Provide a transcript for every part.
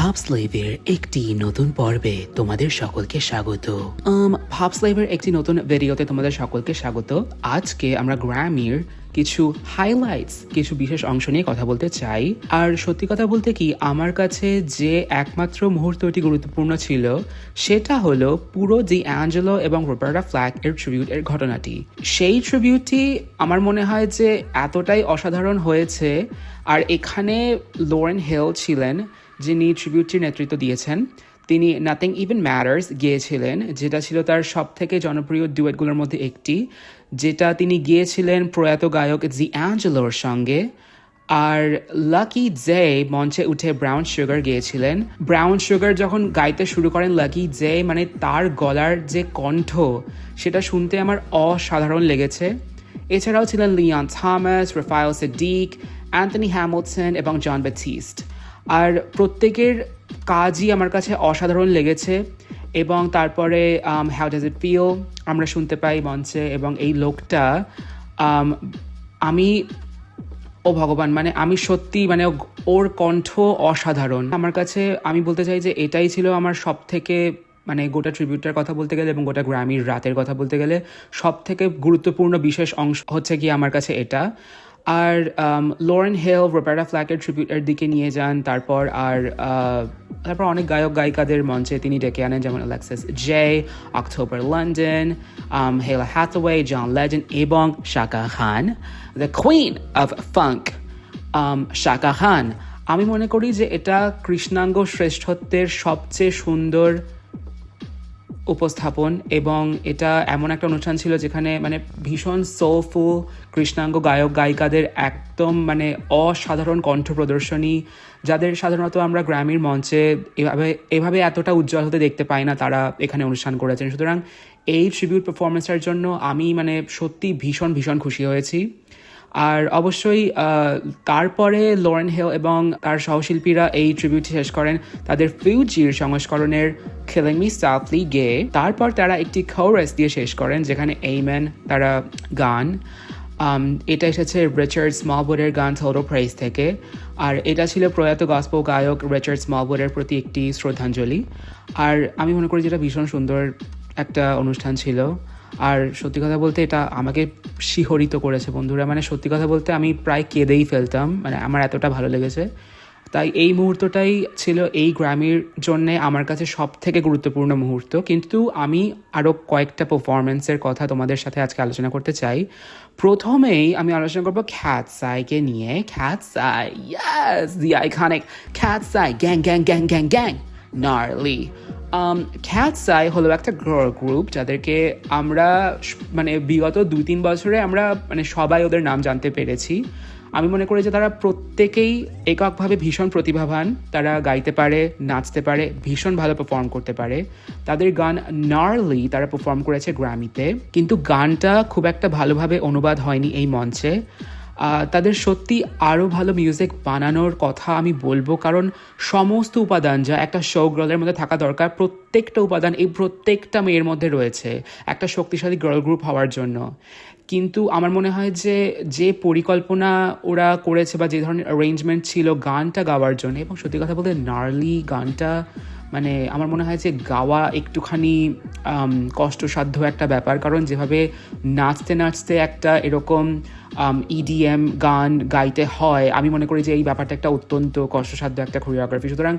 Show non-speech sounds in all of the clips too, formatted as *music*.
ভাবস্লাইভের একটি নতুন পর্বে তোমাদের সকলকে স্বাগত। ভাবস্লাইভের একটি নতুন ভিডিওতে তোমাদের সকলকে স্বাগত। আজকে আমরা গ্র্যামির কিছু হাইলাইটস কিছু বিশেষ অংশ নিয়ে কথা বলতে চাই। আর সত্যি কথা বলতে কি, আমার কাছে যে একমাত্র মুহূর্তটি গুরুত্বপূর্ণ ছিল, সেটা হলো পুরো দি অ্যাঞ্জেলো এবং রোবার্টা ফ্ল্যাক এর ট্রিবিউট এর ঘটনাটি। সেই ট্রিবিউটটি আমার মনে হয় যে এতটাই অসাধারণ হয়েছে, আর এখানে লোরেন হেল ছিলেন যিনি ট্রিবিউটটির নেতৃত্ব দিয়েছেন, তিনি নাথিং ইভেন ম্যাটার্স গিয়েছিলেন, যেটা ছিল তার সব থেকে জনপ্রিয় ডুয়েটগুলোর মধ্যে একটি, যেটা তিনি গিয়েছিলেন প্রয়াত গায়ক জি অ্যাঞ্জেলোর সঙ্গে, আর লাকি জে মঞ্চে উঠে ব্রাউন সুগার গিয়েছিলেন। ব্রাউন সুগার যখন গাইতে শুরু করেন লাকি জে মানে তার গলার যে কণ্ঠ, সেটা শুনতে আমার অসাধারণ লেগেছে। এছাড়াও ছিলেন Leon Thomas Raphael Saadiq Anthony Hamilton এবং জন বেথিস্ট আর প্রত্যেকের কাজই আমার কাছে অসাধারণ লেগেছে এবং তারপরে হাউ ডাজ ইট ফিল আমরা শুনতে পাই মঞ্চে এবং এই লোকটা um, আমি ও ভগবান মানে আমি সত্যি মানে ওর কণ্ঠ অসাধারণ। আমার কাছে আমি বলতে চাই যে এটাই ছিল আমার সব থেকে মানে গোটা ট্রিবিউটার কথা বলতে গেলে এবং গোটা গ্রামীর রাতের কথা বলতে গেলে সব থেকে গুরুত্বপূর্ণ বিশেষ অংশ হচ্ছে কি আমার কাছে এটা। আর লোরেন হেল রোপারা ফ্ল্যাকের ট্রিবিউটার দিকে নিয়ে যান। তারপর আর তারপর অনেক গায়ক, গায়িকাদের মঞ্চে তিনি ডেকে আনেন, যেমন অ্যালেক্সাস জে অক্টোবর লন্ডন হেলা হ্যাথওয়ে জন লেজেন্ড এবং Chaka Khan the queen of funk Chaka Khan আমি মনে করি যে এটা কৃষ্ণাঙ্গ শ্রেষ্ঠত্বের সবচেয়ে সুন্দর উপস্থাপন এবং এটা এমন একটা অনুষ্ঠান ছিল যেখানে মানে ভীষণ সোলফুল কৃষ্ণাঙ্গ গায়ক গায়িকাদের একদম মানে অসাধারণ কণ্ঠ প্রদর্শনী, যাদের সাধারণত আমরা গ্রামীর মঞ্চে এভাবে এভাবে এতটা উজ্জ্বল হতে দেখতে পাই না তারা এখানে অনুষ্ঠান করেছেন। সুতরাং এই ট্রিবিউট পারফরমেন্সের জন্য আমি মানে সত্যি ভীষণ ভীষণ খুশি হয়েছি। আর অবশ্যই তারপরে লরেন হেল এবং তার সহশিল্পীরা এই ট্রিবিউটটি শেষ করেন তাদের ফিউজির সংস্করণের খেলেন মি সাফলি গে তারপর তারা একটি খৌরেস দিয়ে শেষ করেন, যেখানে এইম্যান তারা গান। এটা এসেছে রিচার্ড স্মলবোর্ডের গান থোরো প্রাইস থেকে। আর এটা ছিল প্রয়াত গস্প গায়ক রিচার্ড স্মলবোর্ডের প্রতি একটি শ্রদ্ধাঞ্জলি। আর আমি মনে করি যেটা ভীষণ সুন্দর একটা অনুষ্ঠান ছিল। আর সত্যি কথা বলতে এটা আমাকে শিহরিত করেছে, বন্ধুরা। মানে সত্যি কথা বলতে আমি প্রায় কেঁদেই ফেলতাম মানে আমার এতটা ভালো লেগেছে। তাই এই মুহূর্তটাই ছিল এই গ্রামের জন্যে আমার কাছে সব থেকে গুরুত্বপূর্ণ মুহূর্ত। কিন্তু আমি আরও কয়েকটা পারফরমেন্সের কথা তোমাদের সাথে আজকে আলোচনা করতে চাই। প্রথমেই আমি আলোচনা করব খ্যাত সাইকে নিয়ে। খ্যাত সাই ইয়াস the iconic Katseye, gang gang gang gang gang. Gnarly Katseye হলো একটা গ্রুপ যাদেরকে আমরা মানে বিগত দুই তিন বছরে আমরা মানে সবাই ওদের নাম জানতে পেরেছি। আমি মনে করি যে তারা প্রত্যেকেই এককভাবে ভীষণ প্রতিভাবান। তারা গাইতে পারে, নাচতে পারে, ভীষণ ভালো পারফর্ম করতে পারে। তাদের গান নার্লি তারা পারফর্ম করেছে গ্রামিতে কিন্তু গানটা খুব একটা ভালোভাবে অনুবাদ হয়নি এই মঞ্চে। তাদের সত্যি আরও ভালো মিউজিক বানানোর কথা আমি বলব। কারণ সমস্ত উপাদান যা একটা শো গার্লের মধ্যে থাকা দরকার, প্রত্যেকটা উপাদান এই প্রত্যেকটা মেয়ের মধ্যে রয়েছে, একটা শক্তিশালী গার্ল গ্রুপ হওয়ার জন্য। কিন্তু আমার মনে হয় যে যে পরিকল্পনা ওরা করেছে বা যে ধরনের অ্যারেঞ্জমেন্ট ছিল গানটা গাওয়ার জন্য, এবং সত্যি কথা বলতে নার্লি গানটা মানে আমার মনে হয় যে গাওয়া একটুখানি কষ্টসাধ্য একটা ব্যাপার। কারণ যেভাবে নাচতে নাচতে একটা এরকম ইডিএম গান গাইতে হয়, আমি মনে করি যে এই ব্যাপারটা একটা অত্যন্ত কষ্টসাধ্য একটা কোরিওগ্রাফি সুতরাং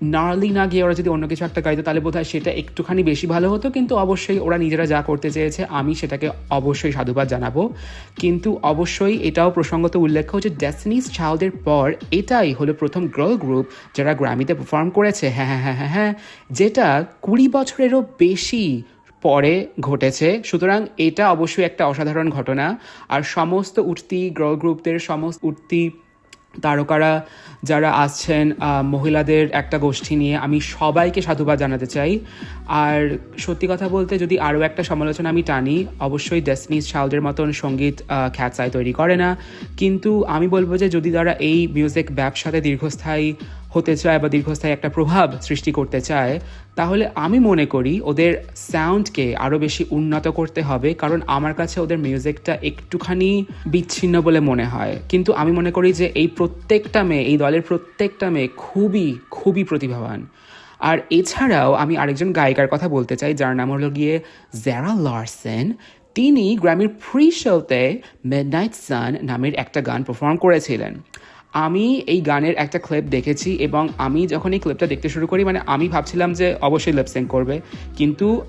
নার্লি না গিয়ে ওরা যদি অন্য কিছু একটা গাইতো, তাহলে বোধহয় সেটা একটুখানি বেশি ভালো হতো। কিন্তু অবশ্যই ওরা নিজেরা যা করতে চেয়েছে, আমি সেটাকে অবশ্যই সাধুবাদ জানাব। কিন্তু অবশ্যই এটাও প্রসঙ্গত উল্লেখ্য যে ডেসনিস চাইল্ডের পর এটাই হলো প্রথম গার্ল গ্রুপ যারা গ্র্যামিতে পারফর্ম করেছে। হ্যাঁ হ্যাঁ হ্যাঁ হ্যাঁ হ্যাঁ যেটা কুড়ি বছরেরও বেশি পরে ঘটেছে। সুতরাং এটা অবশ্যই একটা অসাধারণ ঘটনা। আর সমস্ত উঠতি গার্ল গ্রুপদের সমস্ত উঠতি তারকারা যারা আসছেন মহিলাদের একটা গোষ্ঠী নিয়ে আমি সবাইকে সাধুবাদ জানাতে চাই। আর সত্যি কথা বলতে যদি আরও একটা সমালোচনা আমি টানি, অবশ্যই ডেসনিস শাউদের মতন সংগীত খ্যাচায় তৈরি করে না। কিন্তু আমি বলব যে যদি তারা এই মিউজিক ব্যবসাতে দীর্ঘস্থায়ী হতে চায় বা দীর্ঘস্থায়ী একটা প্রভাব সৃষ্টি করতে চায়, তাহলে আমি মনে করি ওদের সাউন্ডকে আরও বেশি উন্নত করতে হবে, কারণ আমার কাছে ওদের মিউজিকটা একটুখানি বিচ্ছিন্ন বলে মনে হয়। কিন্তু আমি মনে করি যে এই প্রত্যেকটা মেয়ে, এই দলের প্রত্যেকটা মেয়ে খুবই খুবই প্রতিভাবান। আর এছাড়াও আমি আরেকজন গায়িকার কথা বলতে চাই, যার নাম হলো গিয়ে জ্যারা লার্সেন তিনি গ্রামের প্রি শোতে মিডনাইট সান নামের একটা গান পারফর্ম করেছিলেন। আমি এই গানের একটা ক্লিপ দেখেছি এবং আমি যখন এই ক্লিপটা দেখতে শুরু করি মানে আমি ভাবছিলাম যে অবশ্যই লেপসেং করবে। কিন্তু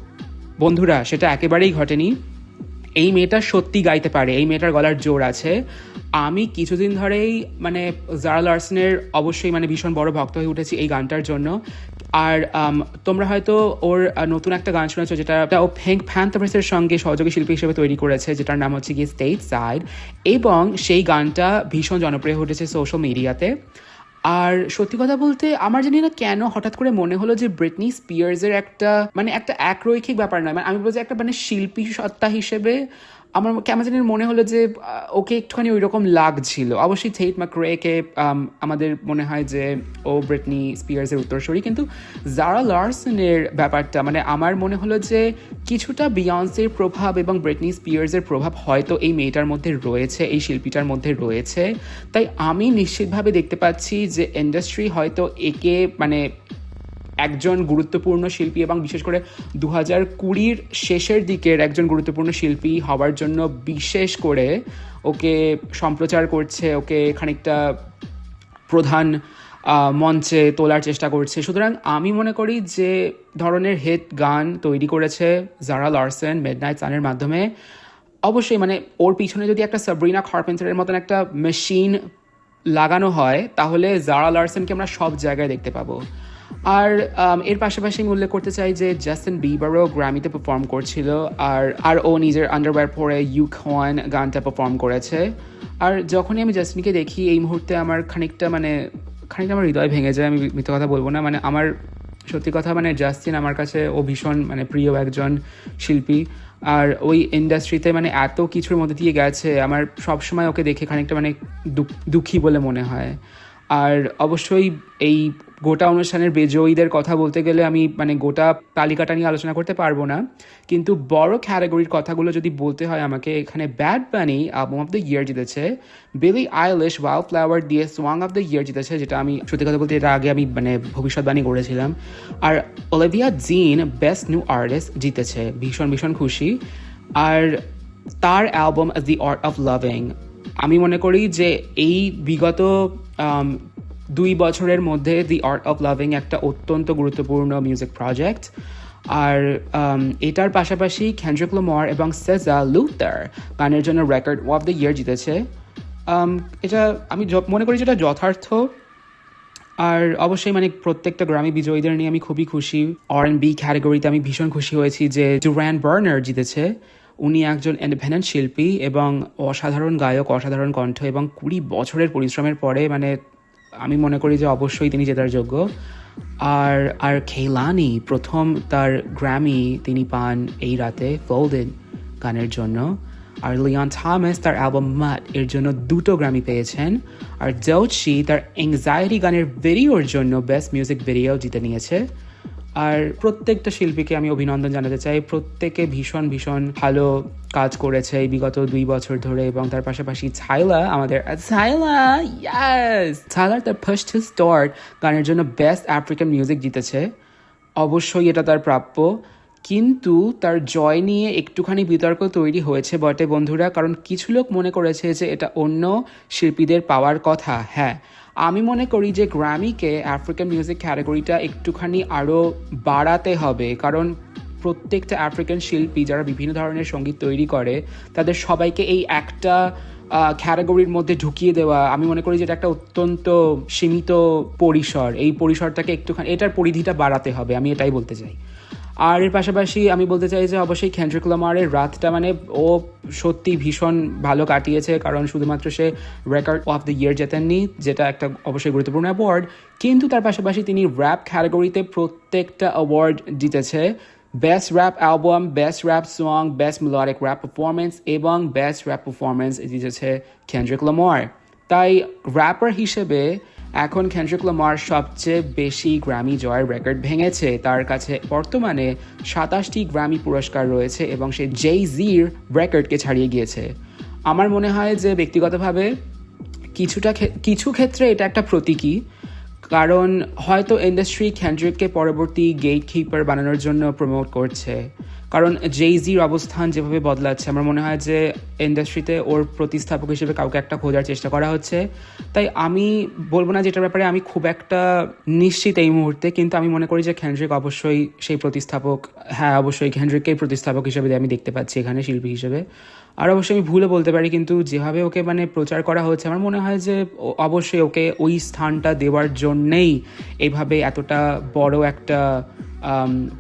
বন্ধুরা, সেটা একেবারেই ঘটেনি। এই মেয়েটা সত্যি গাইতে পারে, এই মেয়েটার গলার জোর আছে। আমি কিছুদিন ধরেই মানে জারা লার্সনের অবশ্যই মানে ভীষণ বড় ভক্ত হয়ে উঠেছি এই গানটার জন্য। আর তোমরা হয়তো ওর নতুন একটা গান শুনেছো যেটা ও ফেঙ্ক ফ্যান্থাভার্সের সঙ্গে সহযোগী শিল্পী হিসেবে তৈরি করেছে, যেটার নাম হচ্ছে গিয়ে স্টেট সাইড। এবং সেই গানটা ভীষণ জনপ্রিয় হয়ে উঠেছে সোশ্যাল মিডিয়াতে আর সত্যি কথা বলতে, আমার জানি না কেন হঠাৎ করে মনে হলো যে ব্রিটনি স্পিয়ার্সের একটা মানে একটা একরৈখিক ব্যাপার নয়। মানে আমি বলছি একটা মানে শিল্পী সত্তা হিসেবে আমার কেমন জানি মনে হলো যে ওকে একটুখানি ওই রকম লাগছিল। অবশ্যই থেইট ম্যাক্রেকে আমাদের মনে হয় যে, ও ব্রিটনি স্পিয়ার্সের উত্তরসূরি। কিন্তু জারা লার্সনের ব্যাপারটা মানে আমার মনে হলো যে, কিছুটা বিয়ন্সের প্রভাব এবং ব্রিটনি স্পিয়ার্সের প্রভাব হয়তো এই মেয়েটার মধ্যে রয়েছে, এই শিল্পীটার মধ্যে রয়েছে। তাই আমি নিশ্চিতভাবে দেখতে পাচ্ছি যে ইন্ডাস্ট্রি হয়তো একে মানে একজন গুরুত্বপূর্ণ শিল্পী এবং বিশেষ করে দু হাজার কুড়ির শেষের দিকের একজন গুরুত্বপূর্ণ শিল্পী হওয়ার জন্য বিশেষ করে ওকে সম্প্রচার করছে, ওকে খানিকটা প্রধান মঞ্চে তোলার চেষ্টা করছে। সুতরাং আমি মনে করি যে ধরনের হেড গান তৈরি করেছে জারা লার্সেন মিডনাইট সানের মাধ্যমে। অবশ্যই মানে ওর পিছনে যদি একটা সাবরিনা কার্পেন্টারের মতন একটা মেশিন লাগানো হয়, তাহলে জারা লার্সেনকে আমরা সব জায়গায় দেখতে পাবো। আর এর পাশাপাশি আমি উল্লেখ করতে চাই যে জাস্টিন বিবারও গ্র্যামিতে পারফর্ম করছিল আর আর ও নিজের আন্ডারওয়্যার পরে ইউ খান গানটা পারফর্ম করেছে। আর যখনই আমি জাস্টিনকে দেখি, এই মুহূর্তে আমার খানিকটা মানে খানিকটা আমার হৃদয় ভেঙে যায়, আমি মিথ্যে কথা বলব না। মানে আমার, সত্যি কথা মানে জাস্টিন আমার কাছে ও ভীষণ মানে প্রিয় একজন শিল্পী। আর ওই ইন্ডাস্ট্রিতে মানে এত কিছুর মধ্যে দিয়ে গেছে, আমার সবসময় ওকে দেখে খানিকটা মানে দুঃখী বলে মনে হয়। আর অবশ্যই এই গোটা অনুষ্ঠানের বেজয়ীদের কথা বলতে গেলে আমি মানে গোটা তালিকাটা নিয়ে আলোচনা করতে পারব না। কিন্তু বড় ক্যাটাগরির কথাগুলো যদি বলতে হয় আমাকে, এখানে Bad Bunny album of the year জিতেছে। বিলি আইলিশ ওয়াও ফ্লাওয়ার দিয়ে সোয়াং অফ দ্য ইয়ার জিতেছে, যেটা আমি সত্যি কথা বলতে এটা আগে আমি মানে ভবিষ্যৎবাণী করেছিলাম। আর Olivia Dean best new artist জিতেছে। ভীষণ ভীষণ খুশি। আর তার album the art of loving আমি মনে করি যে এই বিগত দুই বছরের মধ্যে দি আর্ট অফ লাভিং একটা অত্যন্ত গুরুত্বপূর্ণ মিউজিক প্রজেক্ট আর এটার পাশাপাশি ক্যান্ড্রিক লোমর এবং সেজা লুথার গানের জন্য রেকর্ড অফ দ্য ইয়ার জিতেছে। এটা আমি মনে করি যেটা যথার্থ। আর অবশ্যই মানে প্রত্যেকটা গ্রামী বিজয়ীদের নিয়ে আমি খুবই খুশি। আর এন বি ক্যাটাগরিতে আমি ভীষণ খুশি হয়েছি যে ডুরান বার্নার জিতেছে। উনি একজন ইন্ডিপেন্ডেন্ট শিল্পী এবং অসাধারণ গায়ক, অসাধারণ কণ্ঠ এবং কুড়ি বছরের পরিশ্রমের পরে মানে আমি মনে করি যে অবশ্যই তিনি জেতার যোগ্য। আর আর খেলানি প্রথম তার গ্র্যামি তিনি পান এই রাতে ফোল্ডেন গানের জন্য। আর লিয়ন থামেস তার অ্যালবাম মাট এর জন্য দুটো গ্রামি পেয়েছেন। আর জৌচি তার অ্যাংজাইটি গানের ভিডিওর জন্য বেস্ট মিউজিক ভিডিও জিতে নিয়েছে। আর প্রত্যেকটা শিল্পীকে আমি অভিনন্দন জানাতে চাই। প্রত্যেকে ভীষণ ভীষণ ভালো কাজ করেছে এই বিগত দুই বছর ধরে এবং তার পাশাপাশি ছাইলা আমাদের, ছাইলা ইয়াস ছাইলার তার ফার্স্ট স্টার্ট গানের জন্য বেস্ট আফ্রিকান মিউজিক জিতেছে। অবশ্যই এটা তার প্রাপ্য। কিন্তু তার জয় নিয়ে একটুখানি বিতর্ক তৈরি হয়েছে বটে বন্ধুরা, কারণ কিছু লোক মনে করেছে যে এটা অন্য শিল্পীদের পাওয়ার কথা। হ্যাঁ আমি মনে করি যে গ্র্যামিকে আফ্রিকান মিউজিক ক্যাটাগরিটা একটুখানি আরও বাড়াতে হবে। কারণ প্রত্যেকটা আফ্রিকান শিল্পী যারা বিভিন্ন ধরনের সংগীত তৈরি করে, তাদের সবাইকে এই একটা ক্যাটাগরির মধ্যে ঢুকিয়ে দেওয়া, আমি মনে করি যে এটা একটা অত্যন্ত সীমিত পরিসর। এই পরিসরটাকে একটুখানি, এটার পরিধিটা বাড়াতে হবে, আমি এটাই বলতে চাই। আর এর পাশাপাশি আমি বলতে চাই যে অবশ্যই খেন্ড্রিক লামারের রাতটা মানে ও সত্যি ভীষণ ভালো কাটিয়েছে, কারণ শুধুমাত্র সে রেকর্ড অফ দ্য ইয়ার জেতেননি, যেটা একটা অবশ্যই গুরুত্বপূর্ণ অ্যাওয়ার্ড কিন্তু তার পাশাপাশি তিনি র্যাপ ক্যাটাগরিতে প্রত্যেকটা অ্যাওয়ার্ড জিতেছে। Best rap album best rap song best melodic rap performance এবং বেস্ট র্যাপ পারফরমেন্স জিতেছে কেন্দ্রিক লামার। তাই র্যাপার হিসেবে এখন কেন্ড্রিক লামার সবচেয়ে বেশি গ্র্যামি জয়ের রেকর্ড ভেঙেছে। তার কাছে বর্তমানে সাতাশটি গ্র্যামি পুরস্কার রয়েছে এবং সে জেই জির রেকর্ডকে ছাড়িয়ে গিয়েছে। আমার মনে হয় যে ব্যক্তিগতভাবে কিছুটা কিছু ক্ষেত্রে এটা একটা প্রতীকী, কারণ হয়তো ইন্ডাস্ট্রি ক্যান্ড্রিককে পরবর্তী গেট কিপার বানানোর জন্য প্রমোট করছে। কারণ জেইজির অবস্থান যেভাবে বদলাচ্ছে, আমার মনে হয় যে ইন্ডাস্ট্রিতে ওর প্রতিস্থাপক হিসেবে কাউকে একটা খোঁজার চেষ্টা করা হচ্ছে। তাই আমি বলব না যেটার ব্যাপারে আমি খুব একটা নিশ্চিত এই মুহূর্তে, কিন্তু আমি মনে করি যে খ্যান্ড্রিক অবশ্যই সেই প্রতিস্থাপক হ্যাঁ অবশ্যই খ্যান্ড্রিককেই প্রতিস্থাপক হিসেবে আমি দেখতে পাচ্ছি এখানে শিল্পী হিসেবে। আর অবশ্যই আমি ভুলে বলতে পারি, কিন্তু যেভাবে ওকে মানে প্রচার করা হচ্ছে, আমার মনে হয় যে অবশ্যই ওকে ওই স্থানটা দেওয়ার জন্যেই এইভাবে এতটা বড় একটা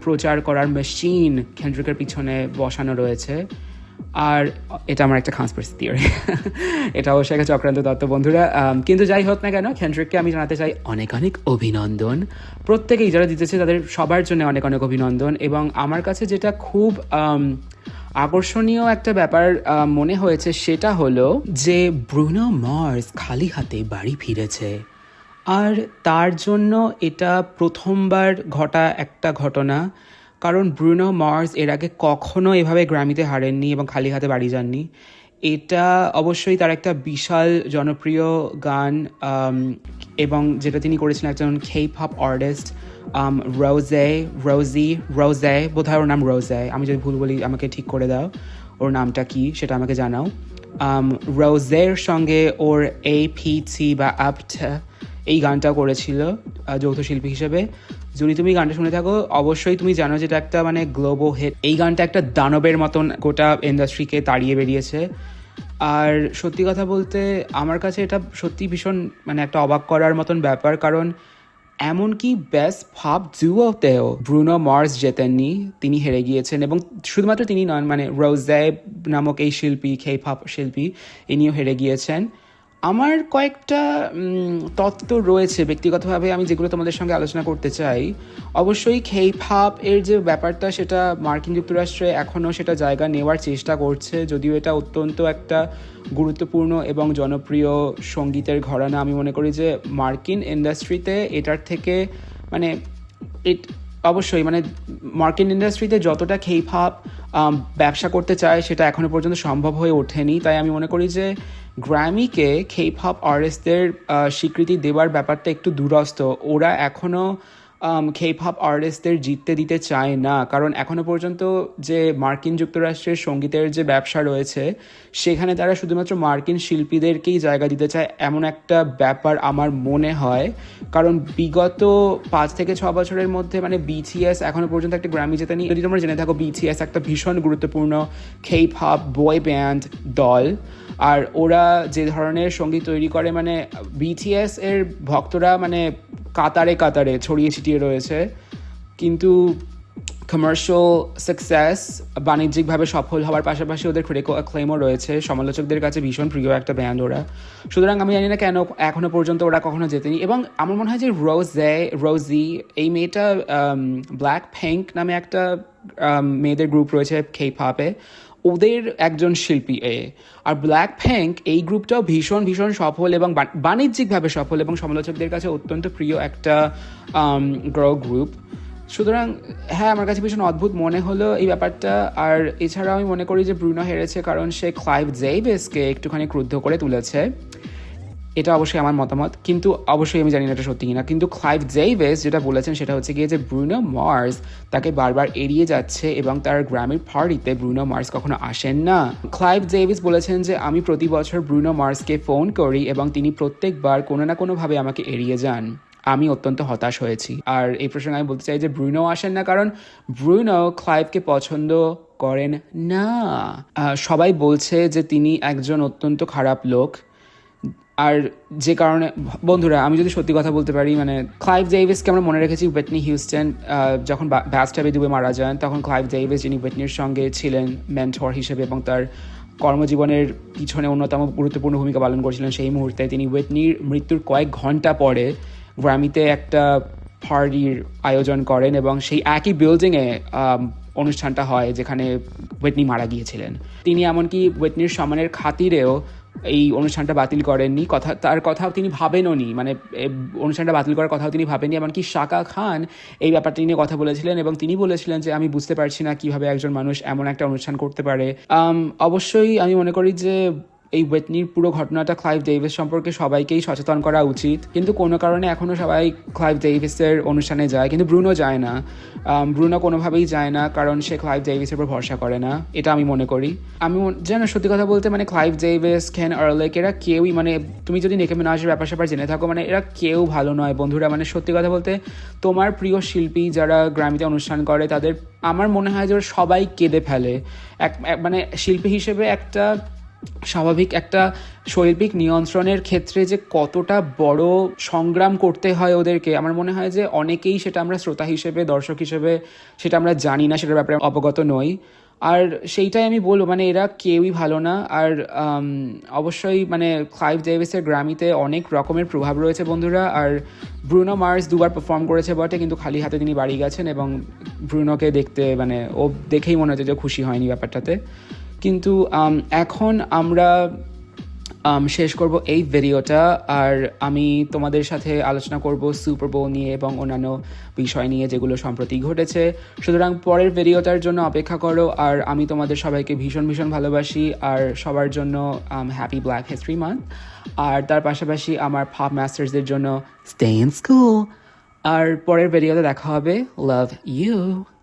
প্রচার করার মেশিন কেন্দ্রিকের পিছনে বসানো রয়েছে। আর এটা আমার একটা কনস্পিরেসি থিওরি *laughs* এটা অবশ্যই একটা চক্রান্ত দত্ত বন্ধুরা। কিন্তু যাই হোক না কেন কেন্দ্রিককে আমি জানাতে চাই অনেক অনেক অভিনন্দন। প্রত্যেকেই যারা জিতেছে, তাদের সবার জন্য অনেক অনেক অভিনন্দন। এবং আমার কাছে যেটা খুব আকর্ষণীয় একটা ব্যাপার মনে হয়েছে সেটা হলো যে ব্রুনো মার্স খালি হাতে বাড়ি ফিরেছে। আর তার জন্য এটা প্রথমবার ঘটা একটা ঘটনা, কারণ ব্রুনো মার্স এর আগে কখনো এভাবে গ্র্যামিতে হারেননি এবং খালি হাতে বাড়ি যাননি। এটা অবশ্যই তার একটা বিশাল জনপ্রিয় গান এবং যেটা তিনি করেছিলেন একজন খেপ হপ আর্টিস্ট রোজে রোজি রোজে বোধহয় ওর নাম রোজে আমি যদি ভুল বলি আমাকে ঠিক করে দাও, ওর নামটা কি সেটা আমাকে জানাও। রোজের সঙ্গে ওর এ পিটি বা আপটা এই গানটা করেছিল যৌথ শিল্পী হিসেবে। যদি তুমি গানটা শুনে থাকো, অবশ্যই তুমি জানো যে এটা একটা মানে গ্লোবো হিট এই গানটা একটা দানবের মতন গোটা ইন্ডাস্ট্রিকে তাড়িয়ে বেরিয়েছে। আর সত্যি কথা বলতে আমার কাছে এটা সত্যি ভীষণ মানে একটা অবাক করার মতন ব্যাপার। কারণ এমনকি বেস্ট ভাব জুওতেও ব্রুনো মার্স জেতেননি, তিনি হেরে গিয়েছেন এবং শুধুমাত্র তিনি নন মানে রোজেব নামক এই শিল্পী খেই ফাপ শিল্পী, ইনিও হেরে গিয়েছেন। আমার কয়েকটা তত্ত্ব রয়েছে ব্যক্তিগতভাবে আমি যেগুলো তোমাদের সঙ্গে আলোচনা করতে চাই। অবশ্যই খেই হাপ এর যে ব্যাপারটা, সেটা মার্কিন যুক্তরাষ্ট্রে এখনও সেটা জায়গা নেওয়ার চেষ্টা করছে। যদিও এটা অত্যন্ত একটা গুরুত্বপূর্ণ এবং জনপ্রিয় সঙ্গীতের ঘরানা। আমি মনে করি যে মার্কিন ইন্ডাস্ট্রিতে এটার থেকে মানে অবশ্যই মানে মার্কিন ইন্ডাস্ট্রিতে যতটা খেই ভাব ব্যবসা করতে চায় সেটা এখনও পর্যন্ত সম্ভব হয়ে ওঠেনি। তাই আমি মনে করি যে গ্র্যামিকে খেই ভাব আর্টিস্টদের স্বীকৃতি দেওয়ার ব্যাপারটা একটু দুরস্ত। ওরা এখনও খেপ হাপ আর্টিস্টদের জিততে দিতে চায় না। কারণ এখনও পর্যন্ত যে মার্কিন যুক্তরাষ্ট্রের সঙ্গীতের যে ব্যবসা রয়েছে, সেখানে তারা শুধুমাত্র মার্কিন শিল্পীদেরকেই জায়গা দিতে চায়, এমন একটা ব্যাপার আমার মনে হয়। কারণ বিগত পাঁচ থেকে ছ বছরের মধ্যে মানে বিটিএস এখনও পর্যন্ত একটা গ্র্যামি জেতেনি যদি তোমরা জেনে থাকো বিটিএস একটা ভীষণ গুরুত্বপূর্ণ খেপ হাপ বয় ব্যান্ড দল। আর ওরা যে ধরনের সংগীত তৈরি করে মানে বিটিএস এর ভক্তরা মানে কাতারে কাতারে ছড়িয়ে ছিটিয়ে রয়েছে। কিন্তু কমার্শিয়াল সাকসেস বাণিজ্যিকভাবে সফল হওয়ার পাশাপাশি ওদের ক্রিটিক্যাল অ্যাক্লেমও রয়েছে। সমালোচকদের কাছে ভীষণ প্রিয় একটা ব্যান্ড ওরা। সুতরাং আমি জানি না কেন এখনও পর্যন্ত ওরা কখনো জেতেনি। এবং আমার মনে হয় যে রোজে রোজি এই মেয়েটা ব্ল্যাক প্যাঙ্ক নামে একটা মেয়েদের গ্রুপ রয়েছে খেপ হাপে ওদের একজন শিল্পী এ। আর ব্ল্যাক ফ্যাঙ্ক এই গ্রুপটাও ভীষণ ভীষণ সফল এবং বাণিজ্যিকভাবে সফল এবং সমালোচকদের কাছে অত্যন্ত প্রিয় একটা গ্র গ্রুপ সুতরাং হ্যাঁ আমার কাছে ভীষণ অদ্ভুত মনে হলো এই ব্যাপারটা। আর এছাড়াও আমি মনে করি যে ব্রুনো হেরেছে কারণ সে ক্লাইভ জেইভেসকে একটুখানি ক্রুদ্ধ করে তুলেছে। এটা অবশ্যই আমার মতামত, কিন্তু অবশ্যই আমি জানি না এটা সত্যি কিনা। কিন্তু ক্লাইভ জেইভেস যেটা বলেছেন সেটা হচ্ছে গিয়ে যে ব্রুনো মার্স তাকে বারবার এড়িয়ে যাচ্ছে এবং তার গ্রামের পার্টিতে ব্রুনো মার্স কখনো আসেন না। ক্লাইভ জেইভিস বলেছেন যে, আমি প্রতি বছর ব্রুনো মার্সকে ফোন করি এবং তিনি প্রত্যেকবার কোনো না কোনোভাবে আমাকে এড়িয়ে যান। আমি অত্যন্ত হতাশ হয়েছি। আর এই প্রসঙ্গে আমি বলতে চাই যে, ব্রুনো আসেন না কারণ ব্রুনো ক্লাইভকে পছন্দ করেন না। সবাই বলছে যে, তিনি একজন অত্যন্ত খারাপ লোক। আর যে কারণে, বন্ধুরা, আমি যদি সত্যি কথা বলতে পারি মানে ক্লাইভ ডেভিসকে আমরা মনে রেখেছি ওয়েটনি হিউস্টন যখন ব্যাস্টাবে ডুবে মারা যান, তখন ক্লাইভ ডেভিস যিনি ওয়েটনির সঙ্গে ছিলেন মেন্টর হিসেবে এবং তার কর্মজীবনের পিছনে অন্যতম গুরুত্বপূর্ণ ভূমিকা পালন করেছিলেন সেই মুহূর্তে, তিনি ওয়েটনির মৃত্যুর কয়েক ঘণ্টা পরে গ্রামিতে একটা পার্টির আয়োজন করেন এবং সেই একই বিল্ডিংয়ে অনুষ্ঠানটা হয়, যেখানে ওয়েটনি মারা গিয়েছিলেন। তিনি এমনকি ওয়েটনির সম্মানের খাতিরেও এই অনুষ্ঠানটা বাতিল করেননি। কথা, তার কথাও তিনি ভাবেনও নি। মানে অনুষ্ঠানটা বাতিল করার কথাও তিনি ভাবেননি। এমনকি শাকা খান এই ব্যাপারটা নিয়ে কথা বলেছিলেন এবং তিনি বলেছিলেন যে, আমি বুঝতে পারছি না কীভাবে একজন মানুষ এমন একটা অনুষ্ঠান করতে পারে। অবশ্যই আমি মনে করি যে এই ওয়েটনির পুরো ঘটনাটা ক্লাইভ ডেভিস সম্পর্কে সবাইকেই সচেতন করা উচিত। কিন্তু কোনো কারণে এখনও সবাই ক্লাইভ ডেভিসের অনুষ্ঠানে যায়, কিন্তু ব্রুনো যায় না। ব্রুনো কোনোভাবেই যায় না, কারণ সে ক্লাইভ ডেভিসের উপর ভরসা করে না। এটা আমি মনে করি। আমি যেন সত্যি কথা বলতে মানে ক্লাইভ ডেভিস খেন আর্লেক এরা কেউই মানে তুমি যদি নেকে মিনাজের ব্যাপার স্যাপার জেনে থাকো মানে এরা কেউ ভালো নয়। বন্ধুরা মানে সত্যি কথা বলতে তোমার প্রিয় শিল্পী যারা গ্রামীতে অনুষ্ঠান করে, তাদের আমার মনে হয় যে সবাই কেঁদে ফেলে। এক- মানে শিল্পী হিসেবে একটা স্বাভাবিক একটা শৈল্পিক নিয়ন্ত্রণের ক্ষেত্রে যে কতটা বড় সংগ্রাম করতে হয় ওদেরকে, আমার মনে হয় যে অনেকেই সেটা আমরা শ্রোতা হিসেবে, দর্শক হিসেবে সেটা আমরা জানি না, সেটার ব্যাপারে অবগত নই। আর সেইটাই আমি বলব মানে এরা কেউই ভালো না। আর অবশ্যই মানে ক্লাইভ ডেভিসের গ্রামিতে অনেক রকমের প্রভাব রয়েছে বন্ধুরা। আর ব্রুনো মার্স দুবার পারফর্ম করেছে বটে, কিন্তু খালি হাতে তিনি বাড়ি গেছেন এবং ব্রুনোকে দেখতে মানে ও দেখেই মনে হচ্ছে যে খুশি হয়নি ব্যাপারটাতে। কিন্তু এখন আমরা আম, শেষ করব এই ভিডিওটা। আর আমি তোমাদের সাথে আলোচনা করব সুপার বোল নিয়ে এবং অন্যান্য বিষয় নিয়ে যেগুলো সম্প্রতি ঘটেছে। সুতরাং পরের ভিডিওটার জন্য অপেক্ষা করো। আর আমি তোমাদের সবাইকে ভীষণ ভীষণ ভালোবাসি। আর সবার জন্য হ্যাপি ব্ল্যাক হিস্ট্রি মান্থ আর তার পাশাপাশি আমার ফাপ মাস্টার্সদের জন্য স্টে ইন স্কুল আর পরের ভিডিওতে দেখা হবে। Love you